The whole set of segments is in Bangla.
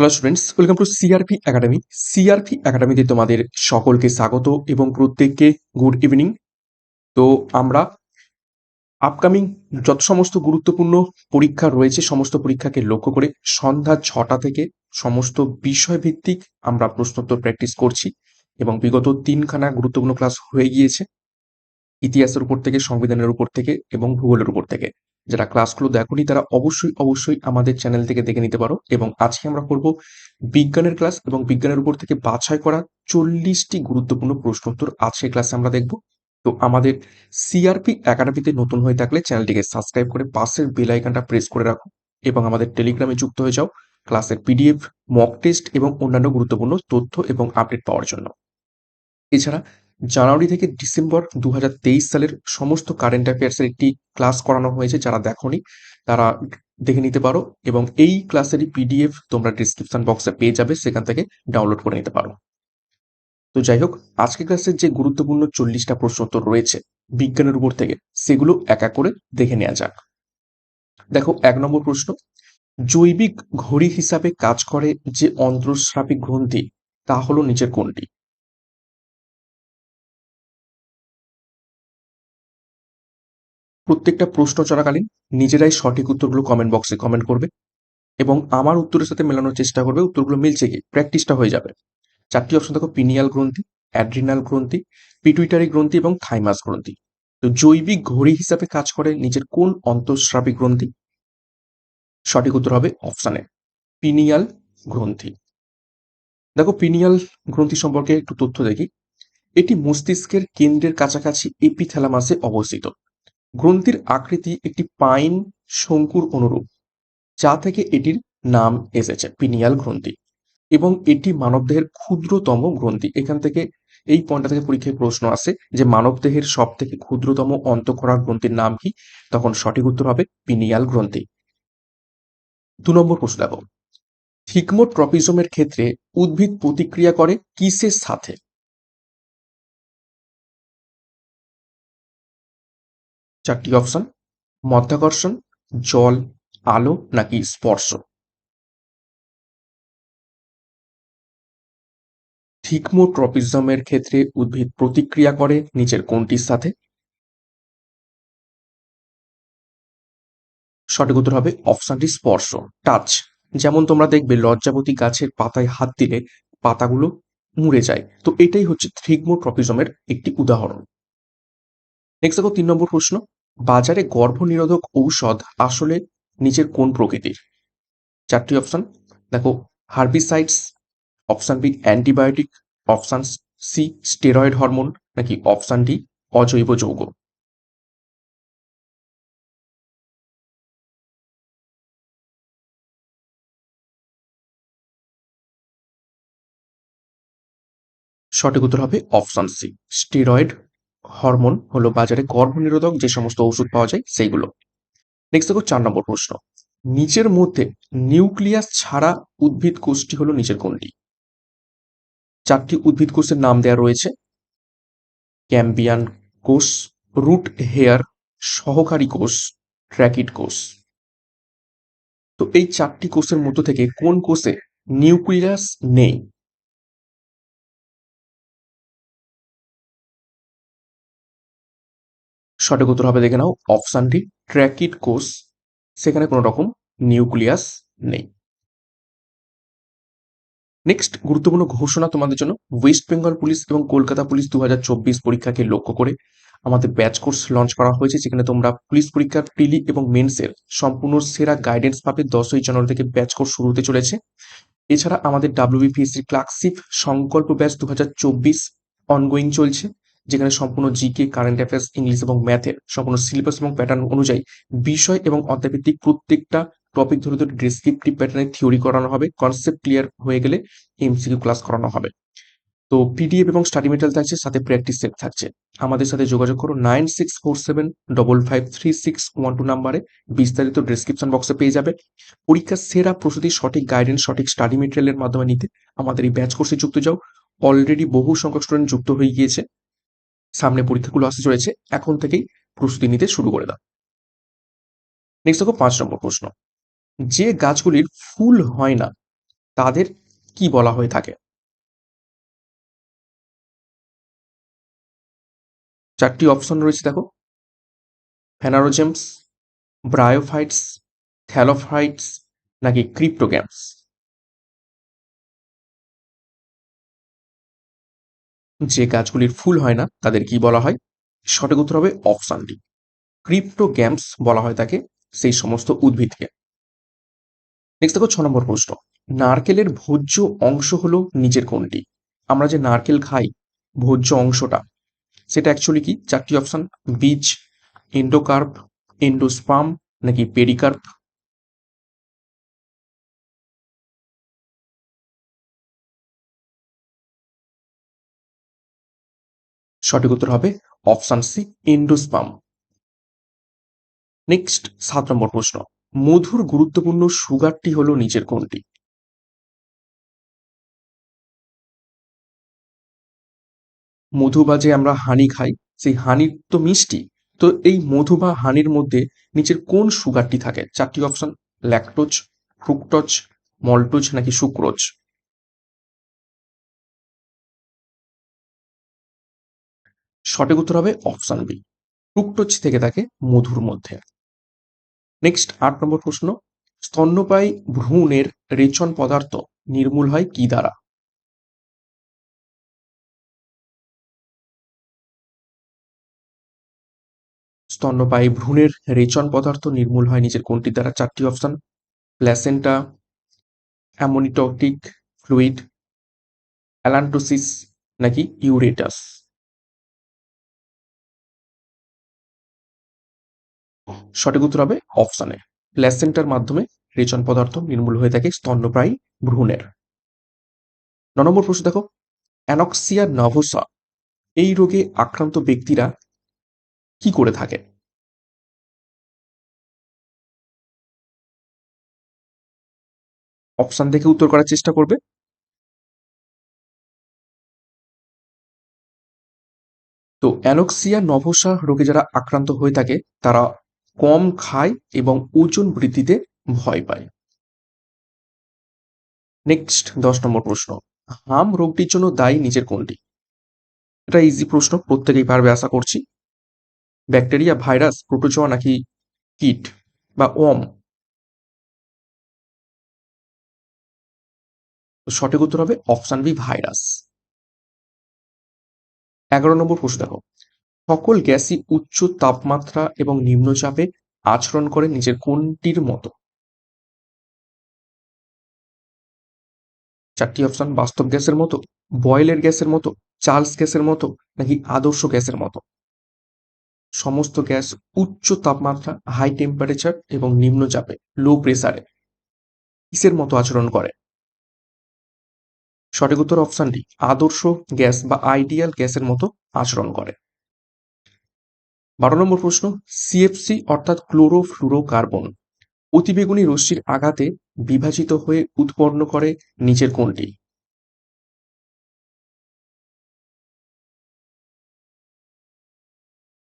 Hello students welcome to CRP academy CRP একাডেমিতে তোমাদের সকলকে স্বাগত এবং প্রত্যেককে গুড ইভিনিং তো আমরা আপকামিং যত সমস্ত গুরুত্বপূর্ণ পরীক্ষা রয়েছে, সমস্ত পরীক্ষাকে লক্ষ্য করে সন্ধ্যা ছটা থেকে সমস্ত বিষয়ভিত্তিক আমরা প্রশ্নোত্তর প্র্যাকটিস করছি এবং বিগত তিনখানা গুরুত্বপূর্ণ ক্লাস হয়ে গিয়েছে। ইতিহাসের উপর থেকে, সংবিধানের উপর থেকে এবং ভূগোলের উপর থেকে। যারা ক্লাসগুলো দেখোনি, তারা অবশ্যই অবশ্যই আমাদের চ্যানেল থেকে দেখে নিতে পারো এবং আজকে আমরা করব বিজ্ঞানের ক্লাস এবং বিজ্ঞানের উপর থেকে বাছাই করা চল্লিশটি গুরুত্বপূর্ণ প্রশ্ন উত্তর আজকে ক্লাসে আমরা দেখব। তো আমাদের সিআরপি একাডেমিতে নতুন হয়ে থাকলে চ্যানেলটিকে সাবস্ক্রাইব করে পাশের বেল আইকনটা প্রেস করে রাখো এবং আমাদের টেলিগ্রামে যুক্ত হয়ে যাও ক্লাসের পিডিএফ মক টেস্ট এবং অন্যান্য গুরুত্বপূর্ণ তথ্য এবং আপডেট পাওয়ার জন্য। এছাড়া জানুয়ারি থেকে ডিসেম্বর দু হাজার তেইশ সালের সমস্ত কারেন্ট অ্যাফেয়ার্সের একটি ক্লাস করানো হয়েছে, যারা দেখোনি, তারা দেখে নিতে পারো এবং এই ক্লাসেরই পিডিএফ তোমরা ডিসক্রিপশন বক্সে পেয়ে যাবে, সেখান থেকে ডাউনলোড করে নিতে পারো। তো যাই হোক আজকে ক্লাসের যে গুরুত্বপূর্ণ চল্লিশটা প্রশ্ন তো রয়েছে, বিজ্ঞানের উপর থেকে, সেগুলো এক এক করে দেখে নেওয়া যাক। দেখো, এক নম্বর প্রশ্ন, জৈবিক ঘড়ি হিসাবে কাজ করে যে অন্তঃস্রাবী গ্রন্থি, তা হলো নিচের কোনটি? প্রত্যেকটা প্রশ্ন চলাকালীন নিজেরাই সঠিক উত্তরগুলো কমেন্ট বক্সে কমেন্ট করবে এবং আমার উত্তরের সাথে মেলানোর চেষ্টা করবে, উত্তরগুলো মিলছে কি? প্র্যাকটিসটা হয়ে যাবে। চারটি অপশন দেখো পিনিয়াল গ্রন্থি অ্যাড্রিনাল গ্রন্থি পিটুইটারি গ্রন্থি এবং থাইমাস গ্রন্থি। তো জৈবিক ঘড়ি হিসাবে কাজ করে নিজের কোন অন্তঃস্রাবী গ্রন্থি? সঠিক উত্তর হবে অপশানে পিনিয়াল গ্রন্থি। দেখো পিনিয়াল গ্রন্থি সম্পর্কে একটু তথ্য দেখি। এটি মস্তিষ্কের কেন্দ্রের কাছাকাছি এপিথ্যালামাসে অবস্থিত। গ্রন্থির আকৃতি একটি পাইন শঙ্কুর অনুরূপ, যা থেকে এটির নাম এসেছে, পিনিয়াল গ্রন্থি। এবং এটি মানবদেহের ক্ষুদ্রতম গ্রন্থি। এখান থেকে এই পয়েন্টটা থেকে পরীক্ষায় প্রশ্ন আসে যে মানবদেহের সব থেকে ক্ষুদ্রতম অন্তঃক্ষরা গ্রন্থির নাম কি? তখন সঠিক উত্তর হবে পিনিয়াল গ্রন্থি। দু নম্বর প্রশ্ন দেখো। থিকমোট্রপিজমের ক্ষেত্রে উদ্ভিদ প্রতিক্রিয়া করে কিসের সাথে? চারটি অপশন মধ্যাকর্ষণ, জল, আলো নাকি স্পর্শ। থিকমোট্রপিজমের ক্ষেত্রে উদ্ভিদ প্রতিক্রিয়া করে নিচের কোনটির সাথে? সঠিক উত্তর হবে অপশনটি স্পর্শ টাচ যেমন তোমরা দেখবে লজ্জাবতী গাছের পাতায় হাত দিলে পাতাগুলো মুড়ে যায়। তো এটাই হচ্ছে থিকমোট্রপিজমের একটি উদাহরণ। নেক্সট দেখো তিন নম্বর প্রশ্ন, বাজারে গর্ভনিরোধক ঔষধ আসলে নিচের কোন প্রকৃতির? চারটি অপশন দেখো herbicides option B antibiotic option C steroid hormone নাকি অপশান ডি অজৈব যৌগ? সঠিক উত্তর হবে অপশান সি স্টেরয়েড হরমোন হলো বাজারে গর্ভনিরোধক যে সমস্ত ওষুধ পাওয়া যায় সেইগুলো। নেক্সট দেখো চার নম্বর প্রশ্ন। নিচের মধ্যে নিউক্লিয়াস ছাড়া উদ্ভিদ কোষটি হলো নিচের কোনটি? চারটি উদ্ভিদ কোষের নাম দেওয়া রয়েছে। ক্যাম্বিয়ান কোষ, রুট হেয়ার সহকারী কোষ, ট্র্যাকিড কোষ। তো এই চারটি কোষের মধ্য থেকে কোন কোষে নিউক্লিয়াস নেই? সঠিক উত্তর হবে দেখে নাও অপশানটি ট্র্যাকিড কোষ সেখানে কোনো রকম নিউক্লিয়াস নেই। নেক্সট গুরুত্বপূর্ণ ঘোষণা তোমাদের জন্য। ওয়েস্ট বেঙ্গল পুলিশ এবং কলকাতা পুলিশ দু হাজার চব্বিশ পরীক্ষাকে লক্ষ্য করে আমাদের ব্যাচ কোর্স লঞ্চ করা হয়েছে, যেখানে তোমরা পুলিশ পরীক্ষার প্রিলি এবং মেন্সের সম্পূর্ণ সেরা গাইডেন্স পাবে দশই জানুয়ারি থেকে ব্যাচ কোর্স শুরু হতে চলেছে। এছাড়া আমাদের ডাব্লিউবিপিএসসির ক্লার্কশিপ সংকল্প ব্যাচ দু হাজার চব্বিশ অনগোয়িং চলছে। যেখানে সম্পূর্ণ জিকে কারেন্ট অ্যাফেয়ার্স ইংলিশ এবং ম্যাথের সম্পূর্ণ সিলেবাস এবং প্যাটার্ন অনুযায়ী বিষয় এবং অধ্যায়ভিত্তিক প্রত্যেকটা টপিক ধরে ধরে ডিসক্রিপটিভ প্যাটার্নে থিওরি করানো হবে কনসেপ্ট ক্লিয়ার হয়ে গেলে এমসিকিউ ক্লাস করানো হবে। তো পিডিএফ এবং স্টাডি মেটেরিয়াল থাকছে, সাথে প্র্যাকটিস সেট থাকছে। আমাদের সাথে যোগাযোগ করো nine six four seven double five three six one two নাম্বারে বিস্তারিত ডিসক্রিপশন বক্সে পেয়ে যাবে। পরীক্ষার সেরা প্রস্তুতি, সঠিক গাইডেন্স সঠিক স্টাডি মেটেরিয়ালের মাধ্যমে নিতে আমাদের এই ব্যাচ কোর্সে যুক্ত যাও। অলরেডি বহু সংখ্যক স্টুডেন্ট যুক্ত হয়ে গিয়েছে। সামনে পরীক্ষাগুলো আসতে চলেছে, এখন থেকেই প্রস্তুতি নিতে শুরু করে দাও। নেক্সট দেখো পাঁচ নম্বর প্রশ্ন। যে গাছগুলির ফুল হয় না, তাদের কি বলা হয়ে থাকে? চারটি অপশন রয়েছে দেখো। ফেনারোজেমস ব্রায়োফাইটস থ্যালোফাইটস নাকি ক্রিপ্টোগ্যামস যে গাছগুলির ফুল হয় না, তাদের কি বলা হয়? সঠিক উত্তর হবে অপশন ডি ক্রিপ্টোগ্যামস বলা হয় তাকে, সেই সমস্ত উদ্ভিদকে। নেক্সট দেখো ছ নম্বর প্রশ্ন। নারকেলের ভোজ্য অংশ হলো নিচের কোনটি? আমরা যে নারকেল খাই, ভোজ্য অংশটা, সেটা অ্যাকচুয়ালি কি? চারটি অপশন বীজ এন্ডোকার্প এন্ডোস্পাম নাকি পেরিকার্প সঠিক উত্তর হবে অপশন সি এন্ডোস্পাম নেক্সট, সাত নম্বর প্রশ্ন। মধুর গুরুত্বপূর্ণ সুগারটি হলো নিচের কোনটি? মধু বা যে আমরা হানি খাই, সেই হানির তো মিষ্টি। তো এই মধু বা হানির মধ্যে নিচের কোন সুগারটি থাকে? চারটি অপশন, ল্যাকটোজ, ফ্রুক্টোজ, মল্টোজ নাকি সুক্রোজ? সঠিক উত্তর হবে অপশন বি ফ্রুক্টোজ থেকে থাকে মধুর মধ্যে। নেক্সট আট নম্বর প্রশ্ন, স্তন্যপায়ী ভ্রূণের রেচন পদার্থ নির্মূল হয় কি দ্বারা? স্তন্যপায়ী ভ্রূণের রেচন পদার্থ নির্মূল হয় নিচের কোনটির দ্বারা? চারটি option placenta amniotic fluid allantois নাকি ইউরেটাস সঠিক উত্তর হবে অপশনে। প্ল্যাসেন্টার মাধ্যমে রেচন পদার্থ নির্মূল হয়ে থাকে স্তন্যপ্রায়ী ভ্রূণের। ন নম্বর প্রশ্ন দেখো। অ্যানক্সিয়া নভোসা, এই রোগে আক্রান্ত ব্যক্তিরা কি করে থাকে? অপশন দেখে উত্তর করার চেষ্টা করবে। তো অ্যানক্সিয়া নভোসা রোগে যারা আক্রান্ত হয়ে থাকে, তারা কম খায় এবং ওজন বৃদ্ধিতে ভয় পায়। নেক্সট দশ নম্বর প্রশ্ন। হাম রোগটির জন্য দায়ী নিজের কোনটি? এটা ইজি প্রশ্ন, প্রত্যেকেই পারবে, আশা করছি। ব্যাকটেরিয়া ভাইরাস প্রোটোজোয়া নাকি কিট বা ওম? সঠিক উত্তর হবে অপশন বি ভাইরাস এগারো নম্বর প্রশ্ন দেখো। সকল গ্যাসই উচ্চ তাপমাত্রা এবং নিম্নচাপে আচরণ করে নিজের কোনটির মতো। চারটি অপশন, বাস্তব গ্যাসের মতো, বয়েলের গ্যাসের মতো, চার্লস গ্যাসের মতো, নাকি আদর্শ গ্যাসের মতো। সমস্ত গ্যাস উচ্চ তাপমাত্রা, হাই টেম্পারেচার এবং নিম্নচাপে লো প্রেসারে কিসের মতো আচরণ করে? সঠিক উত্তর অপশনটি আদর্শ গ্যাস বা আইডিয়াল গ্যাসের মতো আচরণ করে। বারো নম্বর প্রশ্ন সিএফসি অর্থাৎ ক্লোরোফ্লুরোকার্বন অতিবেগুনি রশ্মির আঘাতে বিভাজিত হয়ে উৎপন্ন করে নিচের কোনটি?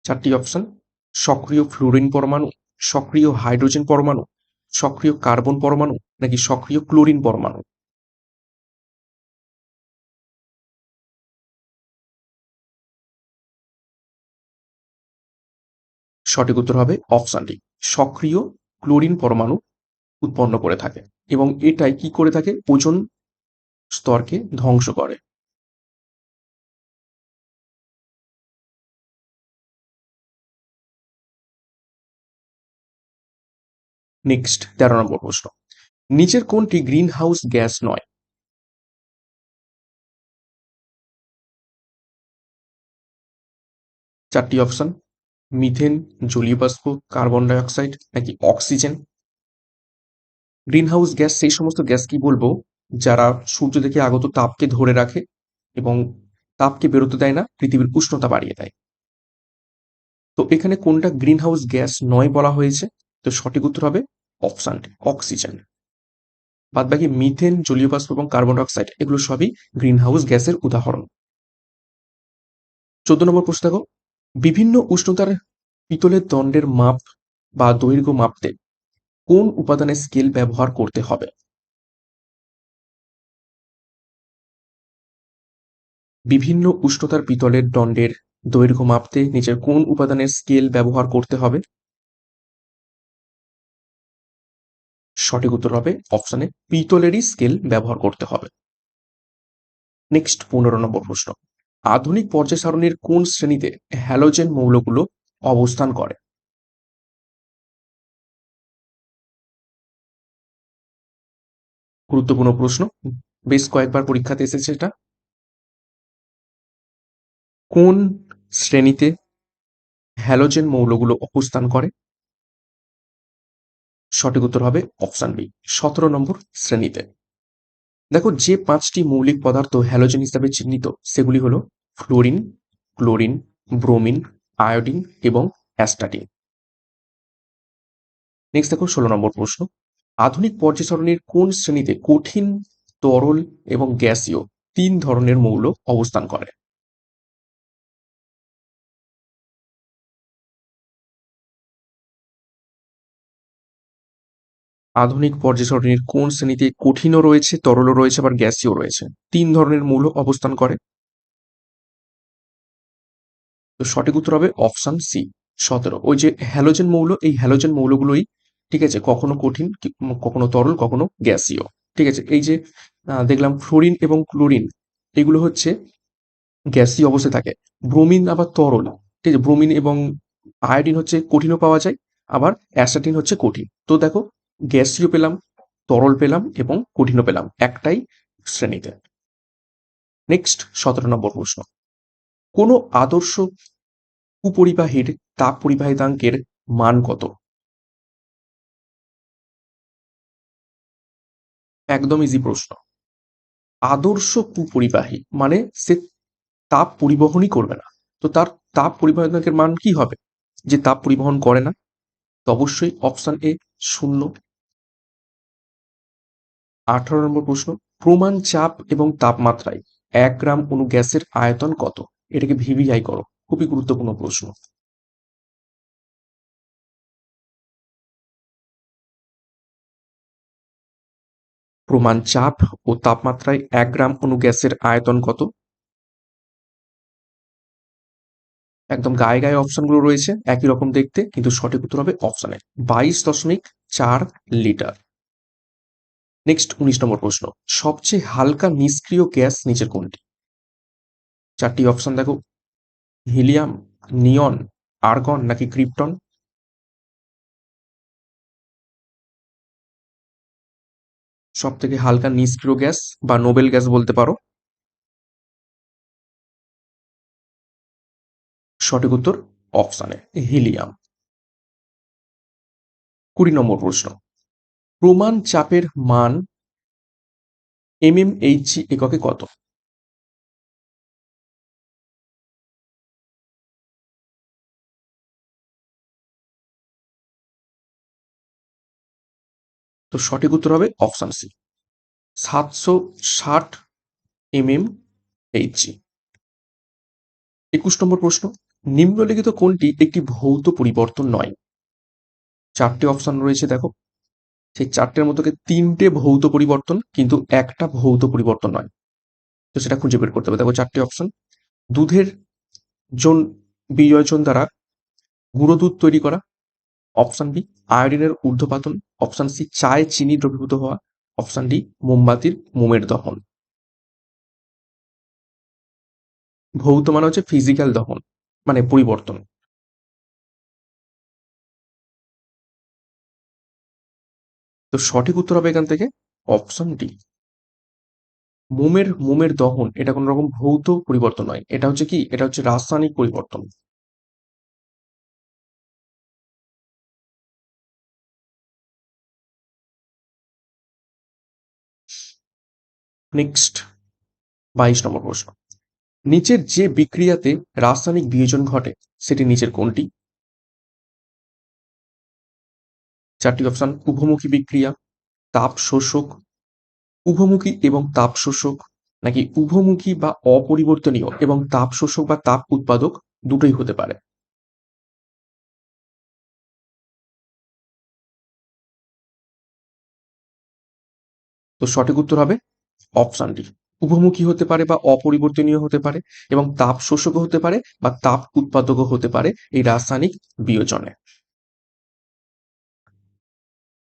চারটি অপশন, সক্রিয় ফ্লোরিন পরমাণু, সক্রিয় হাইড্রোজেন পরমাণু, সক্রিয় কার্বন পরমাণু নাকি সক্রিয় ক্লোরিন পরমাণু? সঠিক উত্তর হবে অপশনটি। সক্রিয় ক্লোরিন পরমাণু উৎপন্ন করে থাকে এবং এটাই কি করে থাকে? ওজন স্তরকে ধ্বংস করে। নেক্সট তেরো নম্বর প্রশ্ন। নিচের কোনটি গ্রিন হাউস গ্যাস নয়? চারটি অপশন। মিথেন, জলীয় বাষ্প, কার্বন ডাইঅক্সাইড নাকি অক্সিজেন? গ্রিনহাউস গ্যাস সেই সমস্ত গ্যাস কি বলব, যারা সূর্য থেকে আগত তাপকে ধরে রাখে এবং তাপকে বেরোতে দেয় না, পৃথিবীর উষ্ণতা বাড়িয়ে দেয়? তো এখানে কোনটা গ্রিন হাউস গ্যাস নয় বলা হয়েছে? তো সঠিক উত্তর হবে অপশানটি অক্সিজেন। বাদ বাকি মিথেন, জলীয় বাষ্প এবং কার্বন ডাইঅক্সাইড, এগুলো সবই গ্রিন হাউস গ্যাসের উদাহরণ। চোদ্দ নম্বর প্রশ্ন দেখো। বিভিন্ন উষ্ণতার পিতলের দণ্ডের মাপ বা দৈর্ঘ্য মাপতে কোন উপাদানের স্কেল ব্যবহার করতে হবে? বিভিন্ন উষ্ণতার পিতলের দণ্ডের দৈর্ঘ্য মাপতে নিচের কোন উপাদানের স্কেল ব্যবহার করতে হবে? সঠিক উত্তর হবে অপশানে পিতলেরই স্কেল ব্যবহার করতে হবে। নেক্সট পনেরো নম্বর প্রশ্ন। আধুনিক পর্যায় সারণীর কোন শ্রেণীতে হ্যালোজেন মৌলগুলো অবস্থান করে? গুরুত্বপূর্ণ প্রশ্ন। বেশ কয়েকবার পরীক্ষাতে এসেছে এটা। কোন শ্রেণীতে হ্যালোজেন মৌলগুলো অবস্থান করে? সঠিক উত্তর হবে অপশান বি, সতেরো নম্বর শ্রেণীতে। দেখো, যে পাঁচটি মৌলিক পদার্থ হ্যালোজেন হিসাবে চিহ্নিত, সেগুলি হলো ফ্লোরিন ক্লোরিন ব্রোমিন আয়োডিন এবং অ্যাস্টাটিন নেক্সট দেখো, ষোলো নম্বর প্রশ্ন। আধুনিক পর্যায় কোন শ্রেণীতে কঠিন, তরল এবং গ্যাসীয় তিন ধরনের মৌল অবস্থান করে? আধুনিক পর্যায় সারণীর কোন শ্রেণীতে কঠিনও রয়েছে, তরলও রয়েছে, আবার গ্যাসীয় রয়েছে? তিন ধরনের মৌল অবস্থান করে। তো সঠিক উত্তর হবে অপশন সি, সতেরো। ওই যে হ্যালোজেন মৌল, এই হ্যালোজেন মৌলগুলোই, ঠিক আছে, কখনো কঠিন কখনো তরল, কখনো গ্যাসীয়। ঠিক আছে, এই যে দেখলাম ফ্লোরিন এবং ক্লোরিন, এগুলো হচ্ছে গ্যাসীয় অবস্থায় থাকে। ব্রোমিন আবার তরল, ঠিক আছে, ব্রোমিন এবং আয়োডিন হচ্ছে কঠিনও পাওয়া যায়, আবার অ্যাসাটিন হচ্ছে কঠিন। তো দেখো গ্যাসীয় পেলাম, তরল পেলাম এবং কঠিনও পেলাম একটাই শ্রেণীতে। নেক্সট সতেরো নম্বর প্রশ্ন। কোনো আদর্শ কুপরিবাহীর তাপ পরিবাহিতাঙ্কের মান কত? একদম ইজি প্রশ্ন। আদর্শ কুপরিবাহী মানে সে তাপ পরিবহনই করবে না। তো তার তাপ পরিবাহিতাঙ্কের মান কি হবে? যে তাপ পরিবহন করে না, তো অবশ্যই অপশন এ শূন্য। আঠারো নম্বর প্রশ্ন, প্রমাণ চাপ এবং তাপমাত্রায় এক গ্রাম অণু গ্যাসের আয়তন কত? এটাকে ভিভিআই করো, খুবই গুরুত্বপূর্ণ প্রশ্ন। প্রমাণ চাপ ও তাপমাত্রায় এক গ্রাম অণু গ্যাসের আয়তন কত? একদম গায়ে গায়ে অপশনগুলো রয়েছে, একই রকম দেখতে, কিন্তু সঠিক উত্তর হবে অপশনে বাইশ দশমিক চার লিটার। নেক্সট উনিশ নম্বর প্রশ্ন। সবচেয়ে হালকা নিষ্ক্রিয় গ্যাস নিচের কোনটি? চারটি অপশন দেখো। হিলিয়াম, নিয়ন, আর্গন নাকি ক্রিপ্টন? সব থেকে হালকা নিষ্ক্রিয় গ্যাস বা নোবেল গ্যাস বলতে পারো। সঠিক উত্তর অপশানে হিলিয়াম। কুড়ি নম্বর প্রশ্ন। প্রমাণ চাপের মান এমএমএইচজি এককে কত? তো সঠিক উত্তর হবে অপশান সি। সাতশো ষাট এমএম এইচজি একুশ নম্বর প্রশ্ন, নিম্নলিখিত কোনটি একটি ভৌত পরিবর্তন নয়? চারটে অপশন রয়েছে, দেখো। সেই চারটের মধ্যে তিনটে ভৌত পরিবর্তন, কিন্তু একটা ভৌত পরিবর্তন নয়। তো সেটা খুঁজে বের করতে হবে। দেখো চারটে অপশন দুধের জন বিজয়জন দ্বারা গুঁড়ো দুধ তৈরি করা। অপশন বি আয়োডিনের ঊর্ধ্বপাতন। অপশন সি চায়ে চিনি দ্রবীভূত হওয়া। অপশন ডি মোমবাতির মোমের দহন। ভৌত মানে হচ্ছে ফিজিক্যাল দহন মানে পরিবর্তন। তো সঠিক উত্তর হবে এখান থেকে অপশন ডি মোমের মোমের দহন, এটা কোনো রকম ভৌত পরিবর্তন নয়। এটা হচ্ছে কি? এটা হচ্ছে রাসায়নিক পরিবর্তন। নেক্সট বাইশ নম্বর প্রশ্ন। নিচের যে বিক্রিয়াতে রাসায়নিক বিয়োজন ঘটে, সেটি নিচের কোনটি? চারটি অপশন, উভমুখী বিক্রিয়া তাপ শোষক উভমুখী এবং তাপ শোষক নাকি উভমুখী বা অপরিবর্তনীয় এবং তাপ শোষক বা তাপ উৎপাদক দুটোই হতে পারে। তো সঠিক উত্তর হবে অপশন ডি উভমুখী হতে পারে বা অপরিবর্তনীয় হতে পারে এবং তাপ শোষকও হতে পারে বা তাপ উৎপাদকও হতে পারে এই রাসায়নিক বিয়োজনে।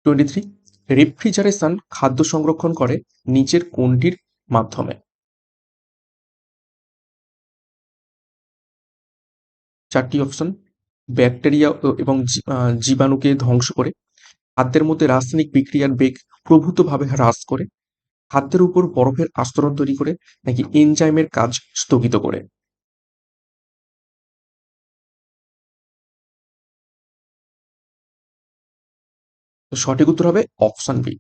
টোয়েন্টি থ্রি রেফ্রিজারেশন খাদ্য সংরক্ষণ করে নিচের কোনটির মাধ্যমে? চারটি অপশন ব্যাকটেরিয়া এবং জীবাণুকে ধ্বংস করে, খাদ্যের মধ্যে রাসায়নিক বিক্রিয়ার বেগ প্রভূতভাবে হ্রাস করে, খাদ্যের উপর বরফের আস্তরণ তৈরি করে নাকি এনজাইমের কাজ স্থগিত করে? তো সঠিক উত্তর হবে অপশন বি।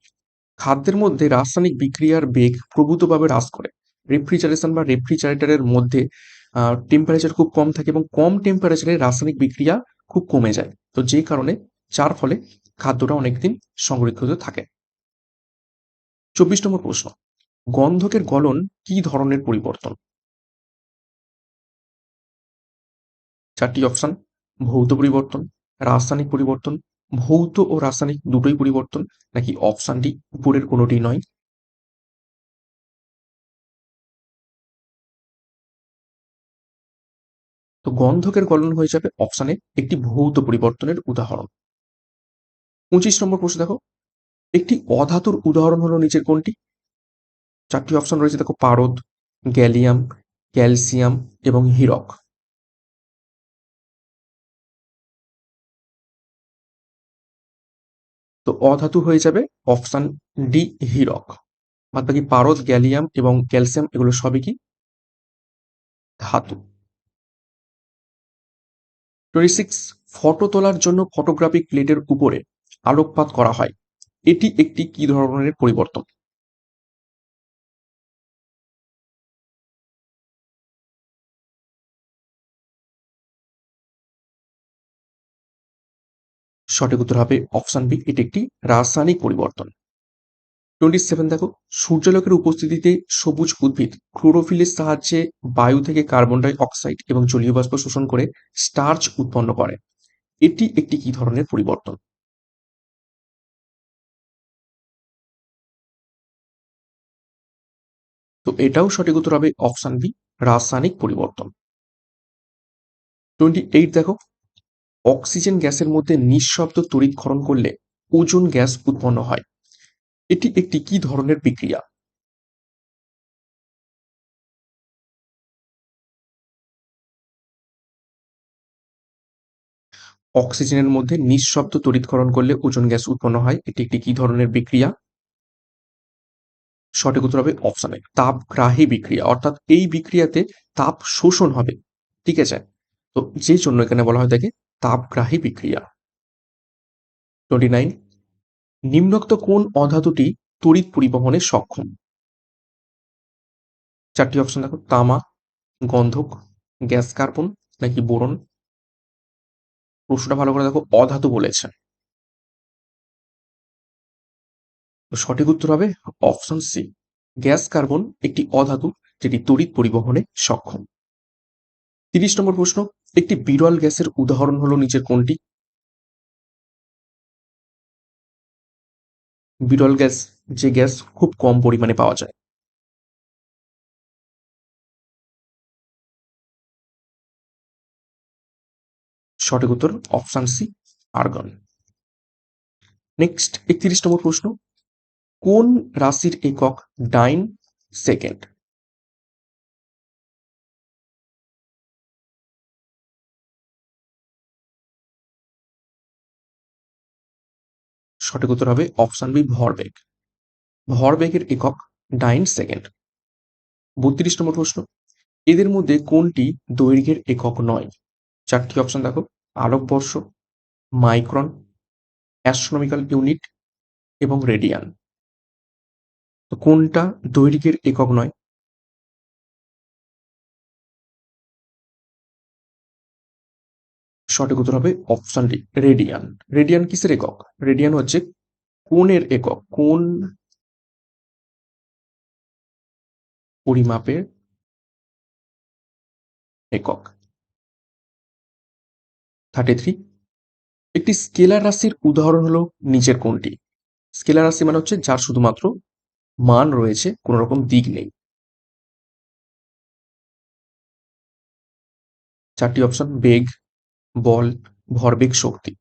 খাদ্যের মধ্যে রাসায়নিক বিক্রিয়ার বেগ প্রভূতভাবে হ্রাস করে। রেফ্রিজারেশন বা রেফ্রিজারেটরের মধ্যে টেম্পারেচার খুব কম থাকে এবং কম টেম্পারেচারে রাসায়নিক বিক্রিয়া খুব কমে যায়। তো যে কারণে, যার ফলে খাদ্যটা অনেকদিন সংরক্ষিত থাকে। চব্বিশ নম্বর প্রশ্ন, গন্ধকের গলন কি ধরনের পরিবর্তন? চারটি অপশন, ভৌত পরিবর্তন, রাসায়নিক পরিবর্তন ভৌত ও রাসায়নিক দুটোই পরিবর্তন, নাকি অপশানটি উপরের কোনোটি নয়? তো গন্ধকের গলন হয়ে যাবে অপশানে একটি ভৌত পরিবর্তনের উদাহরণ। পঁচিশ নম্বর প্রশ্ন দেখো। একটি অধাতুর উদাহরণ হলো নিচের কোনটি? চারটি অপশন রয়েছে, দেখো, পারদ, গ্যালিয়াম, ক্যালসিয়াম এবং হিরক। অধাতু হয়ে যাবে, অপশান ডি হিরক। বাদ বাকি পারদ, গ্যালিয়াম এবং ক্যালসিয়াম, এগুলো সবই কি? ধাতু। টোয়েন্টি সিক্স ফটো তোলার জন্য ফটোগ্রাফিক প্লেটের উপরে আলোকপাত করা হয়। এটি একটি কি ধরনের পরিবর্তন? সঠিক উত্তর হবে অপশন বি এটি একটি রাসায়নিক পরিবর্তন। টোয়েন্টি সেভেন দেখো, সূর্যালোকের উপস্থিতিতে সবুজ উদ্ভিদ ক্লোরোফিলের সাহায্যে বায়ু থেকে কার্বন ডাই অক্সাইড এবং জলীয় বাষ্প শোষণ করে স্টার্চ উৎপন্ন করে। এটি একটি কি ধরনের পরিবর্তন? তো এটাও সঠিক উত্তর হবে অপশান বি রাসায়নিক পরিবর্তন। টোয়েন্টি এইট দেখো অক্সিজেন গ্যাসের মধ্যে নিঃশব্দ তড়িৎক্ষরণ করলে ওজোন গ্যাস উৎপন্ন হয়। এটি একটি কি ধরনের বিক্রিয়া? অক্সিজেনের মধ্যে নিঃশব্দ তড়িৎক্ষরণ করলে ওজন গ্যাস উৎপন্ন হয়। এটি একটি কি ধরনের বিক্রিয়া? সঠিক উত্তর হবে অপশানে তাপগ্রাহী বিক্রিয়া। অর্থাৎ এই বিক্রিয়াতে তাপ শোষণ হবে। ঠিক আছে? তো যে জন্য এখানে বলা হয় তাকে তাপগ্রাহী বিক্রিয়া। টোয়েন্টি নাইন নিম্নোক্ত কোন অধাতুটি তড়িৎ পরিবহনে সক্ষম? চারটি অপশন দেখো, তামা, গন্ধক, গ্যাস কার্বন নাকি বোরন? প্রশ্নটা ভালো করে দেখো, অধাতু বলেছে। সঠিক উত্তর হবে অপশন সি গ্যাস কার্বন একটি অধাতু যেটি তড়িৎ পরিবহনে সক্ষম। তিরিশ নম্বর প্রশ্ন একটি বিরল গ্যাসের উদাহরণ হলো নিচের কোনটি? বিরল গ্যাস, যে গ্যাস খুব কম পরিমাণে পাওয়া যায়। সঠিক উত্তর, অপশান সি, আর্গন। নেক্সট, একত্রিশ নম্বর প্রশ্ন। কোন রাশির একক ডাইন সেকেন্ড? সঠিক উত্তর হবে অপশান বি ভরবেগ। ভরবেগের একক ডাইন সেকেন্ড বত্রিশ নম্বর প্রশ্ন। এদের মধ্যে কোনটি দৈর্ঘ্যের একক নয়? চারটি অপশন দেখো। আলোকবর্ষ মাইক্রন অ্যাস্ট্রোনমিক্যাল ইউনিট এবং রেডিয়ান তো কোনটা দৈর্ঘ্যের একক নয়? সঠিক উত্তর হবে অপশন ডি রেডিয়ান রেডিয়ান কিসের একক? রেডিয়ান হচ্ছে কোনের একক। কোন পরিমাপের একক। থার্টি থ্রি একটি স্কেলার রাশির উদাহরণ হলো নিচের কোনটি স্কেলার রাশি মানে হচ্ছে যার শুধুমাত্র মান রয়েছে কোন রকম দিক নেই। চারটি অপশন বেগ বল, ভরবেগ, শক্তি।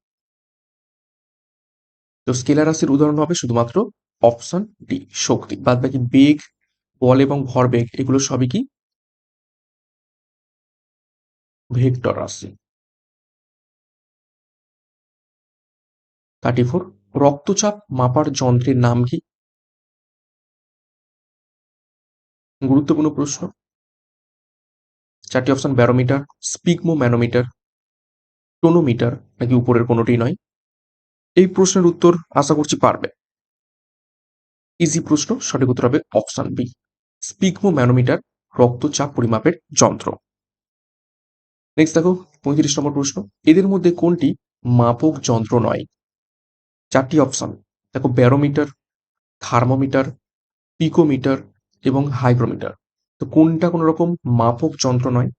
তো স্কেলার রাশির উদাহরণ হবে শুধুমাত্র অপশন ডি, শক্তি। বাদ বাকি বেগ, বল এবং ভরবেগ, এগুলো সবই কি? ভেক্টর রাশি। থার্টি ফোর রক্তচাপ মাপার যন্ত্রের নাম কি? গুরুত্বপূর্ণ প্রশ্ন। চারটি option, barometer sphygmomanometer tonometer নাকি উপরের কোনোটি নয়? এই প্রশ্নের উত্তর আশা করছি পারবে। ইজি প্রশ্ন, সঠিক উত্তর হবে অপশন বি স্পিগমো ম্যানোমিটার রক্তচাপ পরিমাপের যন্ত্র। নেক্সট দেখো, পঁয়ত্রিশ নম্বর প্রশ্ন, এদের মধ্যে কোনটি মাপক যন্ত্র নয়? চারটি অপশন দেখো ব্যারোমিটার থার্মোমিটার পিকোমিটার এবং হাইগ্রোমিটার তো কোনটা কোনো রকম মাপক যন্ত্র নয়?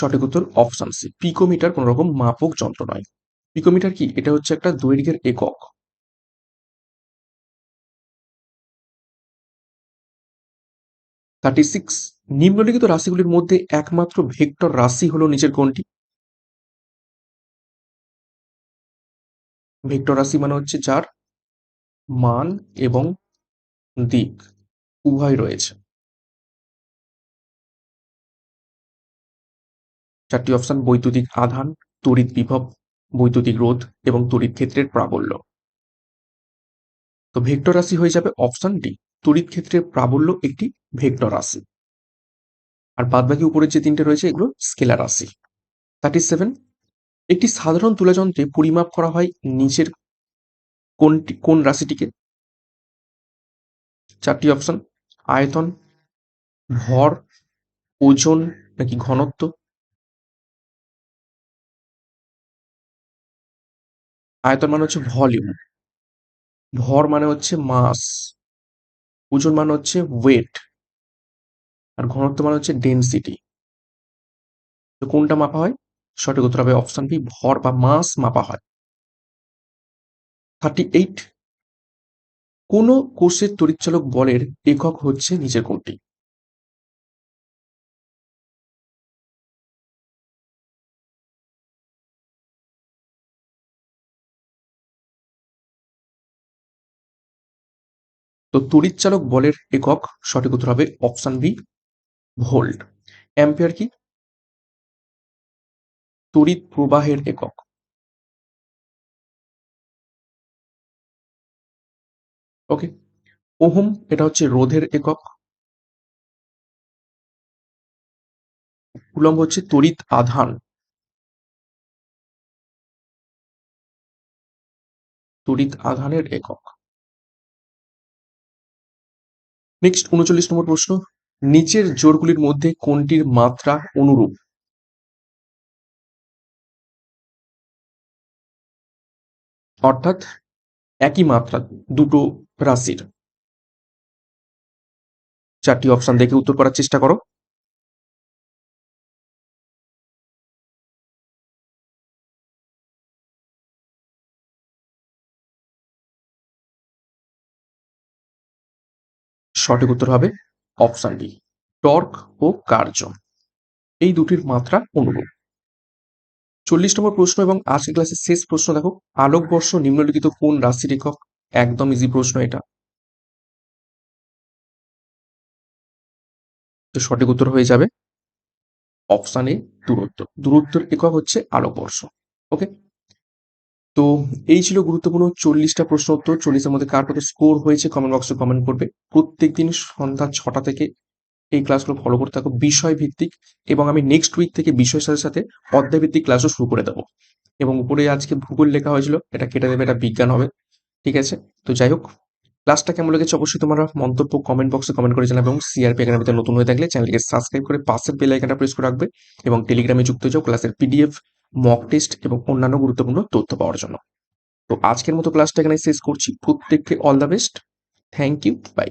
সঠিক উত্তর অপশন সি, পিকোমিটার কোনো রকম মাপক যন্ত্র নয়। পিকোমিটার কি? এটা হচ্ছে একটা দৈর্ঘ্যের একক। থার্টি সিক্স নিম্নলিখিত রাশিগুলির মধ্যে একমাত্র ভেক্টর রাশি হলো নিচের কোনটি? ভেক্টর রাশি মানে হচ্ছে যার মান এবং দিক উভয় রয়েছে। চারটি অপশন বৈদ্যুতিক আধান, তড়িৎ বিভব, বৈদ্যুতিক রোধ এবং তড়িৎ ক্ষেত্রের প্রাবল্য। তো ভেক্টর রাশি হয়ে যাবে অপশন ডি, তড়িৎ ক্ষেত্রের প্রাবল্য একটি ভেক্টর রাশি। আর বাদবাকি উপরের যে তিনটে রয়েছে, এগুলো স্কেলার রাশি। থার্টি সেভেন, একটি সাধারণ তুলাযন্ত্রে পরিমাপ করা হয় নিচের কোনটি, কোন রাশিটিকে? চারটি অপশন, আয়তন, ভর, ওজন নাকি ঘনত্ব? আয়তন মানে হচ্ছে ভলিউম। ভর মানে হচ্ছে মাস। ওজন মানে হচ্ছে ওয়েট। আর ঘনত্ব মানে হচ্ছে ডেন্সিটি। তো কোনটা মাপা হয়? সঠিক উত্তর হবে অপশন বি, ভর বা মাস মাপা হয়। Thirty eight. কোন কোষের তড়িৎচালক বলের একক হচ্ছে নিচের কোনটি তো তড়িৎচালক বলের একক সঠিক উত্তর হবে অপশন বি ভোল্ট অ্যাম্পিয়ার কি? তড়িৎ প্রবাহের একক। ওকে ওহম, এটা হচ্ছে রোধের একক। কুলম্ব হচ্ছে তড়িৎ আধান। তড়িৎ আধানের একক। নেক্সট উনচল্লিশ নম্বর প্রশ্ন। নিচের জোরগুলির মধ্যে কোনটির মাত্রা অনুরূপ? অর্থাৎ একই মাত্রা, দুটো রাশির। চারটি অপশন দেখে উত্তর করার চেষ্টা করো। সঠিক উত্তর হবে অপশন ডি, টর্ক ও কার্য এই দুটির মাত্রা অনুরূপ। চল্লিশ নম্বর প্রশ্ন এবং আজকের ক্লাসের শেষ প্রশ্ন, দেখো, আলোকবর্ষ নিম্নলিখিত কোন রাশির একক? একদম ইজি প্রশ্ন এটা। তো সঠিক উত্তর হয়ে যাবে অপশান এ দূরত্ব। দূরত্বের একক হচ্ছে আলোকবর্ষ। ওকে? তো এই ছিল গুরুত্বপূর্ণ চল্লিশটা প্রশ্ন উত্তর। চল্লিশের মধ্যে কার কত স্কোর হয়েছে কমেন্ট বক্সে কমেন্ট করবে। প্রত্যেক দিন সন্ধ্যা ছটা থেকে এই ক্লাসগুলো ফলো করতে থাকো। বিষয় ভিত্তিক এবং আমি নেক্সট উইক থেকে বিষয়ের সাথে সাথে অধ্যায় ভিত্তিক ক্লাসও শুরু করে দেবো। এবং উপরে আজকে ভূগোল লেখা হয়েছিল, এটা কেটে দেবে, এটা বিজ্ঞান হবে। ঠিক আছে? তো যাই হোক ক্লাসটা কেমন লেগেছে অবশ্যই তোমরা মন্তব্য কমেন্ট বক্সে কমেন্ট করে জানাবে এবং সিআরপি একাডেমিতে নতুন হয়ে থাকলে চ্যানেলকে সাবস্ক্রাইব করে পাশের বেল আইকনটা প্রেস করে রাখবে এবং টেলিগ্রামে যুক্ত হয়ে যাও ক্লাসের পিডিএফ মক টেস্ট এবং অন্যান্য গুরুত্বপূর্ণ তথ্য পাওয়ার জন্য। তো আজকের মতো ক্লাসটা এখানে শেষ করছি। প্রত্যেককে all the best thank you bye